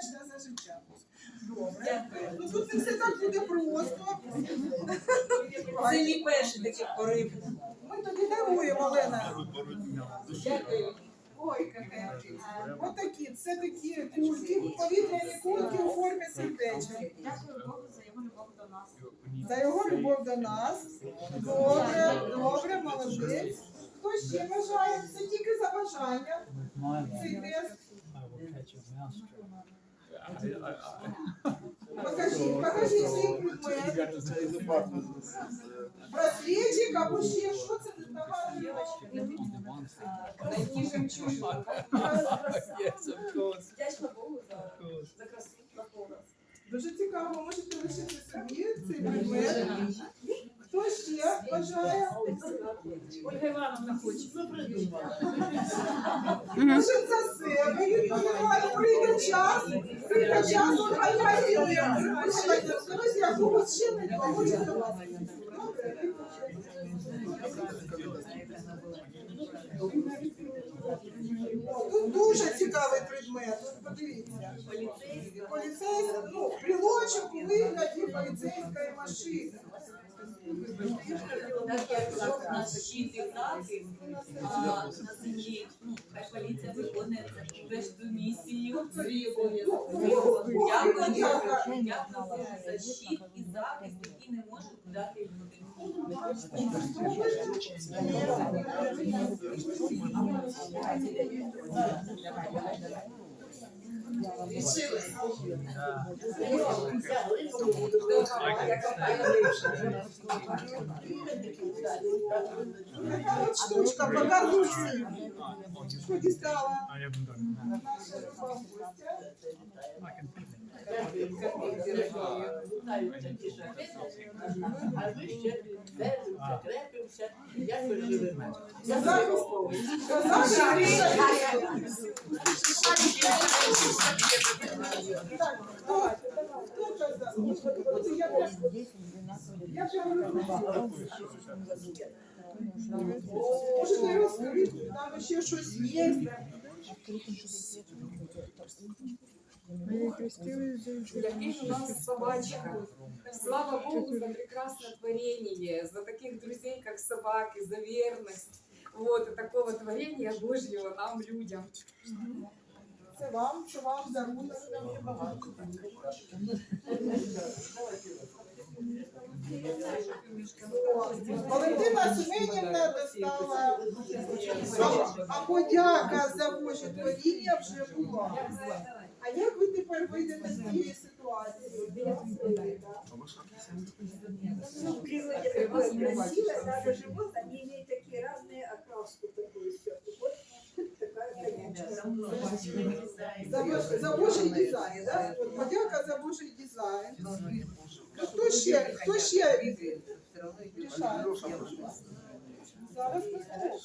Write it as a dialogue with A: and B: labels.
A: за життя. Добре. Ну тут не все так буде просто.
B: Це мій перший такий порив.
A: Ми тобі даруємо, Олена.
B: Дякую.
A: Ой, яке. Отакі, це такі кульки, повітряні кульки у формі сердечка.
C: Дякую Богу за його любов до нас.
A: За його любов до нас. Добре, добре, молодець. Хто ще бажає? Це тільки за бажання. Цей тест. Покажіть, покажіть свій предмет. Браслетик або ще що це тут нагадує?
B: Найті жемчужина.
C: Вдячна Богу за, за красу навколо нас.
A: Дуже цікаво, можете лишити собі цей предмет. Ще бажає?
C: Ольга Івановна хоче.
A: Кожен за себе відповідає. Прийде час, прийде час, от хай хай Друзі, а когось ще не хоче до вас. Тут дуже цікавий предмет. От подивіться. Поліцейський, ну, брілочок у вигляді поліцейської машини.
B: Так як у нас і захист, а на землі, ну, поліція виконує цю місію. Дякую за щит і захист, який не можуть дати люди.
A: Штучка, дістала
D: I haven't done it.
A: наша люба гостя.
E: А ми ще держимося, крепимося, як ми живемо.
A: Казаху, казаху рішення. Так, хто? Хто казав? От я теж- Я прямо Можете розкрити, там ще щось є.
F: Який у нас собачка. Слава Богу за прекрасное творение, за таких друзей, как собаки, за верность. Вот, такого творения Божьего нам, людям.
A: Це вам, це вам дарунок. Валентина Семенівна достала а подяка за Боже творіння вже була. Тепер вийдете з цієї ситуації?
G: Ну, природе такое красивое, даже живот, они имеют такие разные окраску такую все. Вот такая конячка.
A: За, Бож- за Божий дизайн, да? От подяка за Божий дизайн. Ну, Хто ще? Хто ще? Зараз послухаємо.